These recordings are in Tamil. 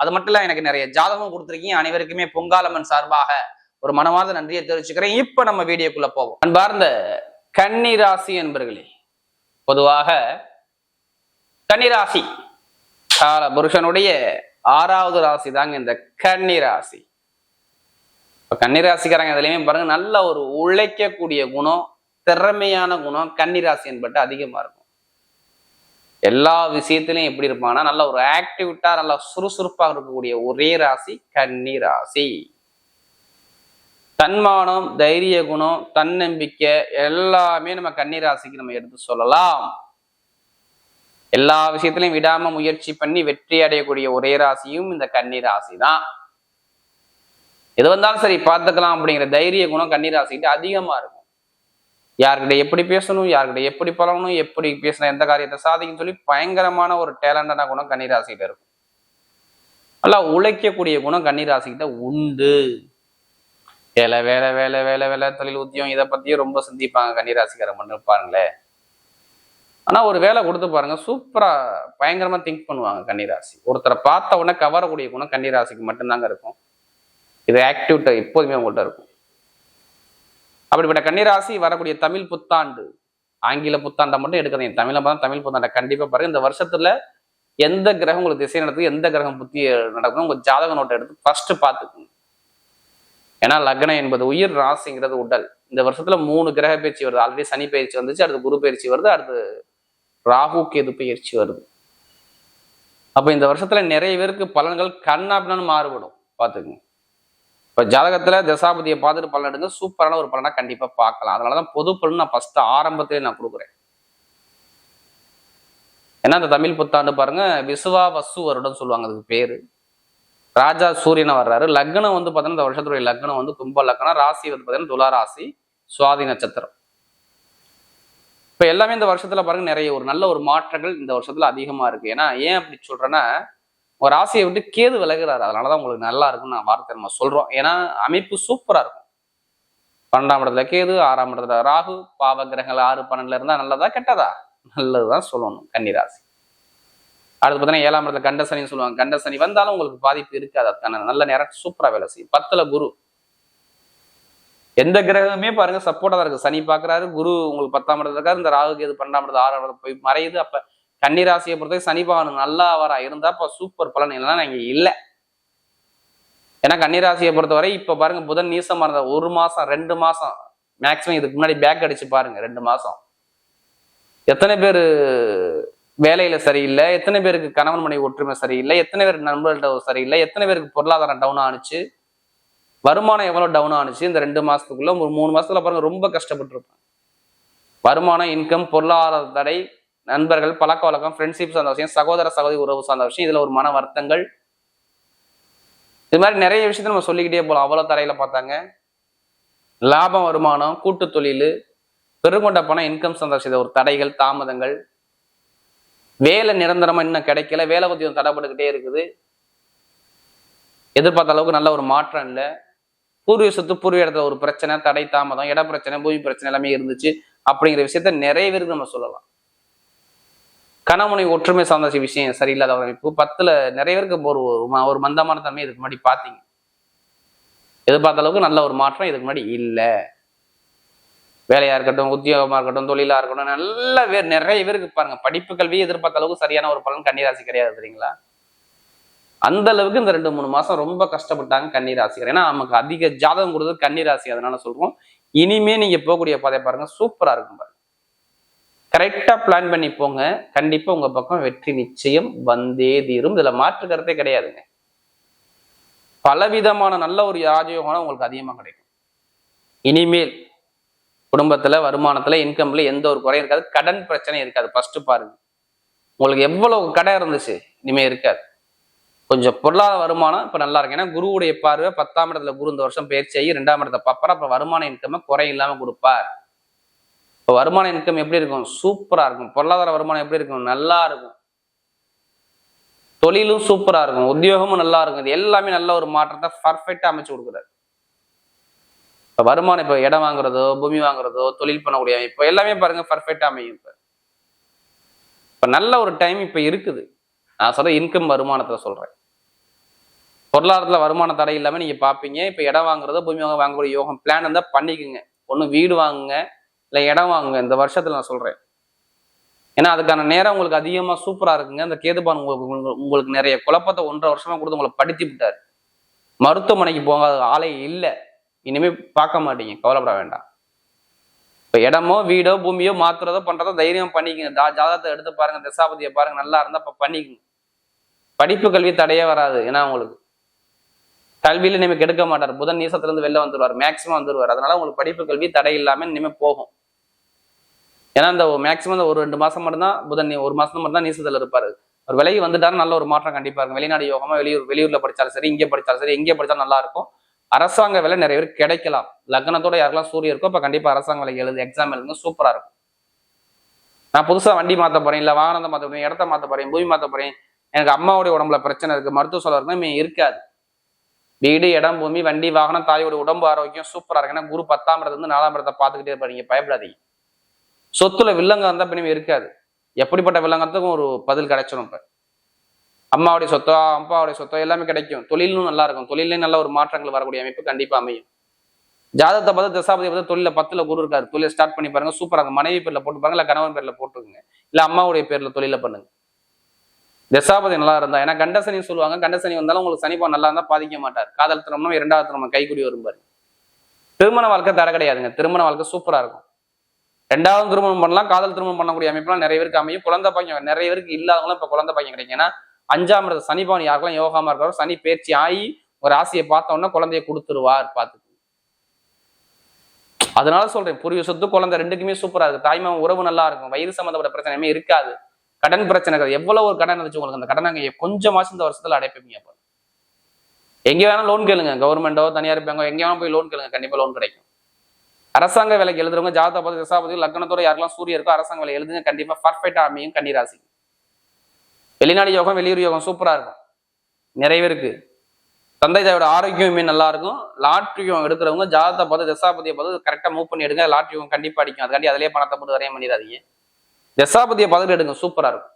அது மட்டும் இல்ல எனக்கு நிறைய ஜாதகம் கொடுத்துருக்கீங்க. அனைவருக்குமே பொங்காலம்மன் சார்பாக ஒரு மனமார்ந்த நன்றியை தெரிவிச்சுக்கிறேன். இப்ப நம்ம வீடியோக்குள்ள போவோம். அன்பார்ந்த கன்னிராசி என்பர்களே பொதுவாக கன்னிராசி கால புருஷனுடைய ஆறாவது ராசி தாங்க இந்த கன்னிராசி. இப்ப கன்னிராசிக்காரங்க இதுலயுமே பாருங்க நல்ல ஒரு உழைக்கக்கூடிய குணம் திறமையான குணம் கன்னிராசி என்பட்டு அதிகமா இருக்கும். எல்லா விஷயத்திலையும் எப்படி இருப்பாங்கன்னா நல்ல ஒரு ஆக்டிவிட்டா நல்லா சுறுசுறுப்பாக இருக்கக்கூடிய ஒரே ராசி கன்னி ராசி. தன்மானம் தைரிய குணம் தன்னம்பிக்கை எல்லாமே நம்ம கன்னி ராசிக்கு நம்ம எடுத்து சொல்லலாம். எல்லா விஷயத்திலையும் விடாம முயற்சி பண்ணி வெற்றி அடையக்கூடிய ஒரே ராசியும் இந்த கன்னி ராசி தான் எது வந்தாலும் சரி பார்த்துக்கலாம் அப்படிங்கிற தைரிய குணம் கன்னி ராசிக்கிட்ட அதிகமா இருக்கும். யார்கிட்ட எப்படி பேசணும் யார்கிட்ட எப்படி பழகணும் எப்படி பேசினா எந்த காரியத்தை சாதிக்கும் சொல்லி பயங்கரமான ஒரு டேலண்டான குணம் கன்னிராசிகிட்ட இருக்கும். நல்லா உழைக்கக்கூடிய குணம் கன்னிராசிக்கிட்ட உண்டு. வேலை வேலை வேலை வேலை வேலை தொழில் உத்தியம் இதை பத்தியும் ரொம்ப சிந்திப்பாங்க கன்னிராசிக்காரன் மட்டும் பாருங்களேன். ஆனா ஒரு வேலை கொடுத்து பாருங்க சூப்பரா பயங்கரமா திங்க் பண்ணுவாங்க கன்னிராசி. ஒருத்தரை பார்த்த உடனே கவரக்கூடிய குணம் கன்னிராசிக்கு மட்டும்தாங்க இருக்கும். இது ஆக்டிவிட்ட எப்போதுமே உங்கள்கிட்ட இருக்கும். அப்படிப்பட்ட கன்னிராசி வரக்கூடிய தமிழ் புத்தாண்டு. ஆங்கில புத்தாண்டை மட்டும் எடுக்காதீங்க. தமிழை பார்த்தா தமிழ் புத்தாண்டை கண்டிப்பாக பாருங்க. இந்த வருஷத்துல எந்த கிரகம் உங்களுக்கு திசை நடக்குது எந்த கிரகம் புத்தி நடக்கும் உங்க ஜாதக நோட்டை எடுத்து ஃபர்ஸ்ட் பார்த்துக்குங்க. ஏன்னா லக்னம் என்பது உயிர் ராசிங்கிறது உடல். இந்த வருஷத்துல மூணு கிரக பயிற்சி வருது. ஆல்ரெடி சனி பயிற்சி வந்துச்சு அடுத்து குரு பயிற்சி வருது அடுத்து ராகு கேது பயிற்சி வருது. அப்போ இந்த வருஷத்துல நிறைய பேருக்கு பலன்கள் கண்ணாப்பின்னு மாறுபடும். பார்த்துக்குங்க. இப்ப ஜாதகத்துல தசாபதியை பார்த்துட்டு பலன் எடுங்க. சூப்பரான ஒரு பலனாக கண்டிப்பா பார்க்கலாம். அதனாலதான் பொது பலன் நான் ஃபர்ஸ்ட் ஆரம்பத்திலே நான் கொடுக்குறேன். ஏன்னா அந்த தமிழ் புத்தாண்டு பாருங்க விசுவா வசு வருடம் சொல்லுவாங்க அதுக்கு பேரு. ராஜா சூரியனை வர்றாரு. லக்னம் வந்து பார்த்தீங்கன்னா இந்த வருஷத்துடைய லக்னம் வந்து கும்ப லக்னம். ராசி வந்து பார்த்தீங்கன்னா துலா ராசி சுவாதி நட்சத்திரம். இப்போ எல்லாமே இந்த வருஷத்துல பாருங்க நிறைய ஒரு நல்ல ஒரு மாற்றங்கள் இந்த வருஷத்துல அதிகமா இருக்கு. ஏன்னா ஏன் அப்படி சொல்றேன்னா ஒரு ராசியை விட்டு கேது விலகுறாரு. அதனாலதான் உங்களுக்கு நல்லா இருக்கும்னு நான் வார்த்தை நம்ம சொல்றோம். ஏன்னா அமைப்பு சூப்பரா இருக்கும். பன்னெண்டாம் இடத்துல கேது ஆறாம் இடத்துல ராகு பாவ கிரகங்கள் ஆறு பன்னெண்டுல இருந்தா நல்லதா கெட்டதா? நல்லதுதான் சொல்லணும் கன்னிராசி. அடுத்து பார்த்தீங்கன்னா ஏழாம் இடத்துல கண்டசனின்னு சொல்லுவாங்க. கண்டசனி வந்தாலும் உங்களுக்கு பாதிப்பு இருக்காது. அதுக்கான நல்ல நேரம் சூப்பரா வேலை செய்யும். பத்துல குரு. எந்த கிரகமே பாருங்க சப்போர்ட்டா தான் இருக்கு. சனி பாக்குறாரு குரு உங்களுக்கு பத்தாம் இடத்துல இருக்காரு இந்த ராகு கேது பன்னெண்டாம் இடத்துல ஆறாம் இடத்துல போய் மறையுது. அப்ப கன்னிராசியை பொறுத்த சனி பகவான் நல்லா வரா இருந்தா இப்ப சூப்பர் பலன் இல்லைன்னா இங்க இல்லை. ஏன்னா கன்னிராசியை பொறுத்தவரை இப்ப பாருங்க புதன் நீசமா இருந்த ஒரு மாசம் ரெண்டு மாசம் மேக்சிமம் இதுக்கு முன்னாடி பேக் அடிச்சு பாருங்க ரெண்டு மாசம். எத்தனை பேர் வேலையில சரியில்லை எத்தனை பேருக்கு கணவன் மனைவி ஒற்றுமை சரியில்லை எத்தனை பேருக்கு நண்பர்கள்ட்ட சரியில்லை எத்தனை பேருக்கு பொருளாதாரம் டவுன் ஆனுச்சு வருமானம் எவ்வளவு டவுன் ஆனுச்சு இந்த ரெண்டு மாசத்துக்குள்ள ஒரு மூணு மாசத்துல பாருங்க ரொம்ப கஷ்டப்பட்டிருப்பாங்க வருமானம் இன்கம் பொருளாதார தடை நண்பர்கள் பழக்க வழக்கம் ஃப்ரெண்ட்ஷிப் சார்ந்த விஷயம் சகோதர சகோதரி உறவு சார்ந்த விஷயம் இதில் ஒரு மன வருத்தங்கள். இது மாதிரி நிறைய விஷயத்த நம்ம சொல்லிக்கிட்டே போகலாம் அவ்வளவு தரையில் பார்த்தாங்க. லாபம் வருமானம் கூட்டு தொழில் பெருங்கொண்ட பணம் இன்கம் சார்ந்த ஒரு தடைகள் தாமதங்கள். வேலை நிரந்தரமாக இன்னும் கிடைக்கல. வேலை உத்தியம் தடைப்பட்டுக்கிட்டே இருக்குது. எதிர்பார்த்த அளவுக்கு நல்ல ஒரு மாற்றம் இல்லை. பூர்வீக சொத்து பூர்வீக இடத்துல ஒரு பிரச்சனை தடை தாமதம் இட பிரச்சனை பூமி பிரச்சனை எல்லாமே இருந்துச்சு. அப்படிங்கிற விஷயத்த நிறைய பேருக்கு நம்ம சொல்லலாம். கணவனை ஒற்றுமை சார்ந்த விஷயம் சரியில்லாத அமைப்பு பத்துல நிறைய பேருக்கு ஒரு ஒரு மந்தமான தன்மை இதுக்கு முன்னாடி பார்த்தீங்க. எதிர்பார்த்த அளவுக்கு நல்ல ஒரு மாற்றம் இதுக்கு முன்னாடி இல்லை. வேலையா இருக்கட்டும் உத்தியோகமா இருக்கட்டும் தொழிலா இருக்கட்டும் நல்ல பேர் நிறைய பேருக்கு பாருங்க. படிப்பு கல்வி எதிர்பார்த்த அளவுக்கு சரியான ஒரு பலன் கன்னிராசி கிடையாது சரிங்களா அந்த அளவுக்கு இந்த ரெண்டு மூணு மாசம் ரொம்ப கஷ்டப்பட்டாங்க கன்னிராசிகர் ஏன்னா நமக்கு அதிக ஜாதகம் கொடுத்தது கன்னிராசி அதனால சொல்றோம். இனிமே நீங்க போகக்கூடிய பாதை பாருங்க சூப்பரா இருக்கும் பாருங்க. கரெக்டாக பிளான் பண்ணி போங்க. கண்டிப்பாக உங்கள் பக்கம் வெற்றி நிச்சயம் வந்தே தீரும். இதில் மாற்று கருத்தே கிடையாதுங்க. பலவிதமான நல்ல ஒரு ராஜயோகம் உங்களுக்கு அதிகமாக கிடைக்கும். இனிமேல் குடும்பத்தில் வருமானத்தில் இன்கம்ல எந்த ஒரு குறையும் இருக்காது. கடன் பிரச்சனை இருக்காது. ஃபர்ஸ்ட் பாருங்க. உங்களுக்கு எவ்வளவு கடை இருந்துச்சு? இனிமேல் இருக்காது. கொஞ்சம் பொருளாதார வருமானம் இப்போ நல்லா இருக்கு. ஏன்னா குருவுடைய பார்வை பத்தாம் இடத்துல குரு இந்த வருஷம் பயிற்சி ஆகி ரெண்டாம் இடத்தை பார்ப்பார் அப்புறம் வருமான இன்கம்மை குறை இல்லாமல் கொடுப்பார். வருமான இன்கம் எப்படி இருக்கும்? சூப்பரா இருக்கும். பொருளாதார வருமானம் எப்படி இருக்கும்? நல்லா இருக்கும். தொழிலும் சூப்பரா இருக்கும். உத்தியோகமும் நல்லா இருக்கும். இது எல்லாமே நல்ல ஒரு மாற்றத்தை பர்ஃபெக்டாக அமைச்சு கொடுக்குறாரு. இப்ப வருமானம் இப்போ இடம் வாங்குறதோ பூமி வாங்குறதோ தொழில் பண்ணக்கூடிய இப்போ எல்லாமே பாருங்க பர்ஃபெக்டாக அமையும் இப்ப. இப்போ நல்ல ஒரு டைம் இப்ப இருக்குது. நான் சொல்ற இன்கம் வருமானத்தை சொல்றேன். பொருளாதாரத்துல வருமான தடை இல்லாம நீங்க பாப்பீங்க. இப்போ இடம் வாங்குறதோ பூமி வாங்க வாங்கக்கூடிய யோகம் பிளான் இருந்தால் பண்ணிக்கோங்க. ஒண்ணு வீடு வாங்குங்க. இல்லை இடம் வாங்குங்க இந்த வருஷத்தில் நான் சொல்கிறேன் ஏன்னா அதுக்கான நேரம் உங்களுக்கு அதிகமாக சூப்பராக இருக்குங்க. அந்த கேதுபான் உங்களுக்கு உங்களுக்கு- உங்களுக்கு நிறைய குழப்பத்தை ஒன்றரை வருஷமாக கொடுத்து உங்களை படுத்தி விட்டாரு. மருத்துவமனைக்கு போகாத ஆளே இல்லை. இனிமேல் பார்க்க மாட்டீங்க கவலைப்பட வேண்டாம். இப்போ இடமோ வீடோ பூமியோ மாத்துறதோ பண்ணுறதோ தைரியம் பண்ணிக்கங்க. ஜா- ஜாதகத்தை எடுத்து பாருங்கள் திசாபதியை பாருங்கள் நல்லா இருந்தால் இப்போ பண்ணிக்கங்க. படிப்பு கல்வி தடையே வராது ஏன்னா உங்களுக்கு. கல்வியில இனிமே கெடுக்க மாட்டார். புதன் நீசத்துல இருந்து வெளில வந்துருவார். மேக்சிமம் வந்துருவார். அதனால உங்களுக்கு படிப்பு கல்வி தடை இல்லாம இனிமே போகும். ஏன்னா இந்த மேக்சிமம் இந்த ஒரு ரெண்டு மாசம் மட்டும்தான் புதன் ஒரு மாசம் மட்டும்தான் நீசத்துல இருப்பாரு. ஒரு விலகி வந்துட்டாரு நல்ல ஒரு மாற்றம் கண்டிப்பா இருக்கும். வெளிநாடு யோகமா வெளியூர் வெளியூர்ல படிச்சாலும் சரி இங்கே படிச்சாலும் சரி எங்கே படிச்சாலும் நல்லா இருக்கும். அரசாங்க வேலை நிறைய பேர் கிடைக்கலாம். லக்னத்தோட யாருக்கெல்லாம் சூரியன் இருக்கோ அப்ப கண்டிப்பா அரசாங்க வேலை எழுது. எக்ஸாம் எழுதுங்க சூப்பரா இருக்கும். நான் புதுசா வண்டி மாத்த போறேன் இல்ல வாகனத்தை மாத்த போறேன் இடத்த மாத்த போறேன் பூமி மாத்த போறேன். எனக்கு அம்மாவுடைய உடம்புல பிரச்சனை இருக்கு மருத்துவ சொல்ல இருக்குன்னா இருக்காது. வீடு இடம் பூமி வண்டி வாகனம் தாயோட உடம்பு ஆரோக்கியம் சூப்பராக இருக்கு. ஏன்னா குரு பத்தாம் இடத்துல இருந்து நாலாம் இடத்தை பார்த்துக்கிட்டே இருப்பாங்க நீங்க பயப்படாதீங்க. சொத்துல வில்லங்கம் இருந்தால் பின்னமே இருக்காது. எப்படிப்பட்ட வில்லங்கத்துக்கும் ஒரு பதில் கிடைச்சிடும் இப்போ. அம்மாவுடைய சொத்தோ அப்பாவுடைய சொத்தோ எல்லாமே கிடைக்கும். தொழிலும் நல்லா இருக்கும். தொழிலையும் நல்ல ஒரு மாற்றங்கள் வரக்கூடிய அமைப்பு கண்டிப்பாக அமையும். ஜாதகத்தை பார்த்து தசாபதியை பார்த்து தொழில பத்துல குரு இருக்காரு. தொழிலை ஸ்டார்ட் பண்ணி பாருங்க. சூப்பராக இருக்கும் மனைவி பேர்ல போட்டு பாருங்க. இல்லை கணவன் பேர்ல போட்டுக்கோங்க. இல்லை அம்மாவுடைய பேர்ல தொழில பண்ணுங்க. தசாபதி நல்லா இருந்தா. ஏன்னா கண்டசனி சொல்லுவாங்க கண்டசனி வந்தாலும் உங்களுக்கு சனிப்பா நல்லா இருந்தா பாதிக்க மாட்டார். காதல் திருமணம் இரண்டாவது திருமணம் கைக்குடி வரும்பாரு திருமண வாழ்க்கை தர கிடையாதுங்க. திருமண வாழ்க்கை சூப்பரா இருக்கும். ரெண்டாவது திருமணம் பண்ணலாம் காதல் திருமணம் பண்ணக்கூடிய அமைப்புலாம் நிறைய பேருக்கு அமையும். குழந்தை பையன் நிறைய பேருக்கு இல்லாதவங்களும் இப்ப குழந்தை பையன் கிடைக்கும். ஏன்னா அஞ்சாம் இடத்து சனி பவன் யாருக்கெல்லாம் யோகாமா இருக்காரோ சனி பேச்சு ஆகி ஒரு ராசியை பார்த்த உடனே குழந்தைய கொடுத்துருவார் பார்த்து அதனால சொல்றேன் புரிய சொத்து குழந்தை ரெண்டுக்குமே சூப்பரா இருக்கு. தாய்மாமன் உறவு நல்லா இருக்கும். வயிறு சம்மந்தப்பட்ட பிரச்சனையுமே இருக்காது. கடன் பிரச்சனை இருக்காது எவ்வளவு ஒரு கடன் இருந்துச்சு உங்களுக்கு? அந்த கடனை நீங்க கொஞ்சமாச்சும் இந்த வருஷத்துல அடைப்பீங்க அப்போ. எங்க வேணாலும் லோன் கேளுங்க. கவர்மெண்டோ தனியார் பேங்கோ எங்க வேணாலும் போய் லோன் கேளுங்க. கண்டிப்பா லோன் கிடைக்கும். அரசாங்க வேலைக்கு எழுதுறவங்க ஜாதகபதி தசாபதி லக்னத்தோட யாருக்கெல்லாம் சூரிய இருக்கோ அரசாங்க வேலை எழுதுங்க. கண்டிப்பா பர்ஃபெக்டா அமையும் கன்னிராசி. வெளிநாடு யோகம் வெளியூர் யோகம் சூப்பரா இருக்கும். நிறைய இருக்கு. தந்தை தாயோட ஆரோக்கியமே நல்லா இருக்கும். லாட்ரி யோகம் எடுக்கிறவங்க ஜாதகத்தை பார்த்து தசாபதியை பார்த்து கரெக்டா மூவ் பண்ணி எடுங்க லாட்ரி யோகம் கண்டிப்பா அடிக்கும். அதுக்காண்டி அதிலே பணத்தை போட்டு வரைய பண்ணிடாதீங்க. தசாபதியை பார்த்துட்டு எடுங்க சூப்பரா இருக்கும்.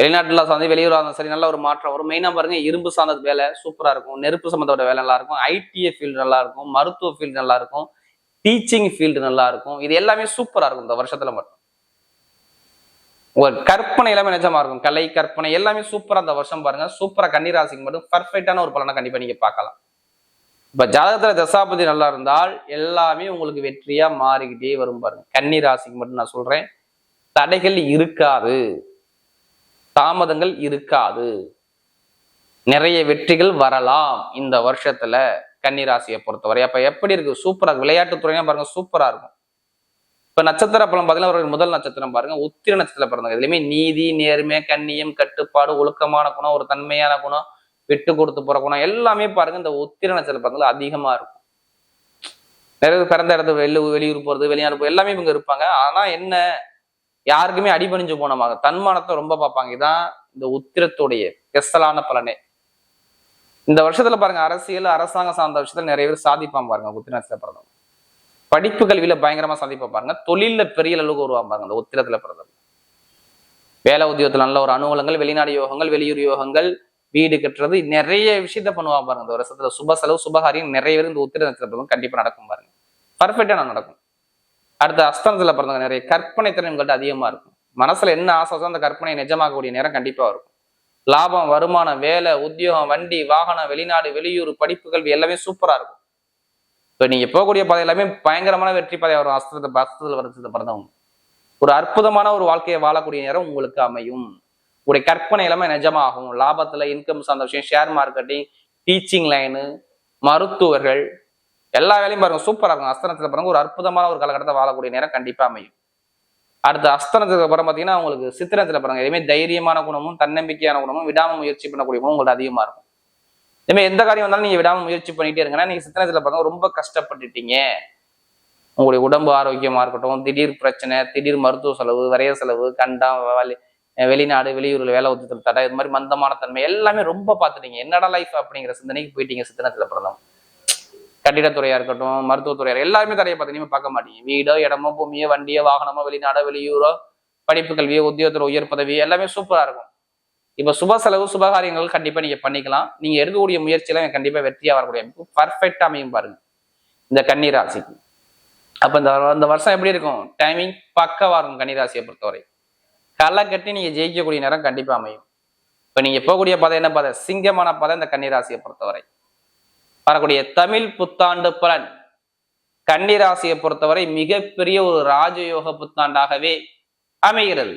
வெளிநாட்டுல சார்ந்து வெளியூராக இருந்தாலும் சரி நல்ல ஒரு மாற்றம் வரும். மெயினாக பாருங்க இரும்பு சார்ந்த வேலை சூப்பராக இருக்கும். நெருப்பு சம்பந்தப்பட்ட வேலை நல்லா இருக்கும். ஐடிஏ ஃபீல்டு நல்லா இருக்கும். மருத்துவ ஃபீல்டு நல்லா இருக்கும். டீச்சிங் ஃபீல்டு நல்லா இருக்கும். இது எல்லாமே சூப்பராக இருக்கும் இந்த வருஷத்துல மட்டும். ஒரு கற்பனை எல்லாமே நிஜமா இருக்கும். கலை கற்பனை எல்லாமே சூப்பரா அந்த வருஷம் பாருங்க. சூப்பரா கன்னிராசிக்கு மட்டும் பர்ஃபெக்டான ஒரு பலனை கண்டிப்பா நீங்க பார்க்கலாம். இப்ப ஜாதகத்துல தசாபதி நல்லா இருந்தால் எல்லாமே உங்களுக்கு வெற்றியா மாறிக்கிட்டே வரும் பாருங்க. கன்னிராசிக்கு மட்டும் நான் சொல்றேன். தடைகள் இருக்காது. தாமதங்கள் இருக்காது. நிறைய வெற்றிகள் வரலாம் இந்த வருஷத்துல கன்னிராசியை பொறுத்தவரை. அப்ப எப்படி இருக்கு? சூப்பரா விளையாட்டுத்துறையா பாருங்க சூப்பரா இருக்கும். இப்ப நட்சத்திர பலம் பாத்தீங்கன்னா ஒரு முதல் நட்சத்திரம் பாருங்க. உத்திர நட்சத்திரம் பிறந்தாங்க இதுலயுமே நீதி நேர்மை கண்ணியம் கட்டுப்பாடு ஒழுக்கமான குணம் ஒரு தன்மையான குணம் விட்டு கொடுத்து போற குணம் எல்லாமே பாருங்க இந்த உத்திர நட்சத்திர பிறந்தது அதிகமா இருக்கும். நிறைய பிறந்த இடத்துல வெளி வெளியூர் போறது வெளிநாடு போறது எல்லாமே இவங்க இருப்பாங்க. ஆனா என்ன? யாருக்குமே அடிபணிஞ்சு போனமாக தன்மானத்தை ரொம்ப பார்ப்பாங்க. இதான் இந்த உத்திரத்துடைய கெசலான பலனே. இந்த வருஷத்துல பாருங்க அரசியல் அரசாங்கம் சார்ந்த விஷயத்துல நிறைய பேர் சாதிப்பான் பாருங்க உத்திரத்துல பிறந்தவங்க. படிப்பு கல்வியில பயங்கரமா சாதிப்பா பாருங்க. தொழில பெரிய அளவுக்கு உருவாங்க பாருங்க இந்த உத்திரத்துல பிறந்தவங்க. வேலை உத்தியோகத்துல நல்ல ஒரு அனுகூலங்கள் வெளிநாடு யோகங்கள் வெளியூர் யோகங்கள் வீடு கட்டுறது நிறைய விஷயத்த பண்ணுவாங்க பாருங்க. இந்த வருஷத்துல சுப செலவு சுபகாரியம் நிறைய பேர் இந்த உத்திர பிறந்தவங்க கண்டிப்பா நடக்கும் பாருங்க. பர்ஃபெக்டா நடக்கும். அடுத்த அஸ்தனத்தில் பிறந்தவங்க நிறைய கற்பனை திறன் உங்கள்கிட்ட அதிகமாக இருக்கும். மனசுல என்ன ஆசை அந்த கற்பனையை நிஜமாக்கக்கூடிய நேரம் கண்டிப்பாக இருக்கும் லாபம் வருமானம் வேலை உத்தியோகம் வண்டி வாகனம் வெளிநாடு வெளியூர் படிப்பு கல்வி எல்லாமே சூப்பராக இருக்கும். இப்போ நீங்கள் போகக்கூடிய பாதை எல்லாமே பயங்கரமான வெற்றி பாதை வரும். அஸ்தத்தை அஸ்தத்துல வருஷத்துல பிறந்தவங்க. ஒரு அற்புதமான ஒரு வாழ்க்கையை வாழக்கூடிய நேரம் உங்களுக்கு அமையும். உங்களுடைய கற்பனை எல்லாமே நிஜமாகும். லாபத்தில் இன்கம் சார்ந்த விஷயம் ஷேர் மார்க்கெட்டிங் டீச்சிங் லைனு மருத்துவர்கள் எல்லா வேலையும் பாருங்க சூப்பராக இருக்கும். அஸ்தனத்துல பாருங்க ஒரு அற்புதமான ஒரு காலகட்டத்தை வாழக்கூடிய நேரம் கண்டிப்பாக அமையும். அடுத்து அஸ்தனத்துக்கு அப்புறம் பாத்தீங்கன்னா உங்களுக்கு சித்திரத்தில் பாருங்க எதுவுமே தைரியமான குணமும் தன்னம்பிக்கையான குணமும் விடாம முயற்சி பண்ணக்கூடிய குணம் உங்களுக்கு அதிகமா இருக்கும். இதுமாதிரி எந்த காரியம் வந்தாலும் நீங்க விடாம முயற்சி பண்ணிட்டே இருங்கன்னா நீங்க சித்தனத்துல பாருங்க ரொம்ப கஷ்டப்பட்டுட்டீங்க. உங்களுடைய உடம்பு ஆரோக்கியமா இருக்கட்டும் திடீர் பிரச்சனை திடீர் மருத்துவ செலவு வரைய செலவு கண்டம் வலி வெளிநாடு வெளியூரில் வேலை ஒத்துத்தல் தடை இது மாதிரி மந்தமான தன்மை எல்லாமே ரொம்ப பார்த்துட்டீங்க. என்னடா லைஃப் அப்படிங்கிற சிந்தனைக்கு போயிட்டீங்க சித்தனத்தில் பிறந்தவங்க. கட்டிடத்துறையா இருக்கட்டும் மருத்துவத்துறையா எல்லாருமே தடையை பார்த்தீங்கன்னா பார்க்க மாட்டீங்க. வீடோ இடமோ பூமியோ வண்டியோ வாகனமோ வெளிநாடோ வெளியூரோ படிப்பு கல்வியோ உத்தியோகத்துல உயர் பதவி எல்லாமே சூப்பரா இருக்கும். இப்ப சுப செலவு சுபகாரியங்கள் கண்டிப்பா நீங்க பண்ணிக்கலாம். நீங்க எடுக்கக்கூடிய முயற்சியெல்லாம் கண்டிப்பா வெற்றியா வரக்கூடிய அமைப்பு பர்ஃபெக்டா அமையும் பாருங்க. இந்த கன்னிராசிக்கு அப்ப இந்த இந்த வருஷம் எப்படி இருக்கும்? டைமிங் பக்கவா இருக்கும் கன்னிராசியை பொறுத்தவரை. களை கட்டி நீங்க ஜெயிக்கக்கூடிய நேரம் கண்டிப்பா அமையும். இப்ப நீங்க போகக்கூடிய பதம் என்ன பதை? சிங்கமான பதை இந்த கன்னிராசியை பொறுத்தவரை. வரக்கூடிய தமிழ் புத்தாண்டு பலன் கன்னிராசியை பொறுத்தவரை மிகப்பெரிய ஒரு ராஜயோக புத்தாண்டாகவே அமைகிறது.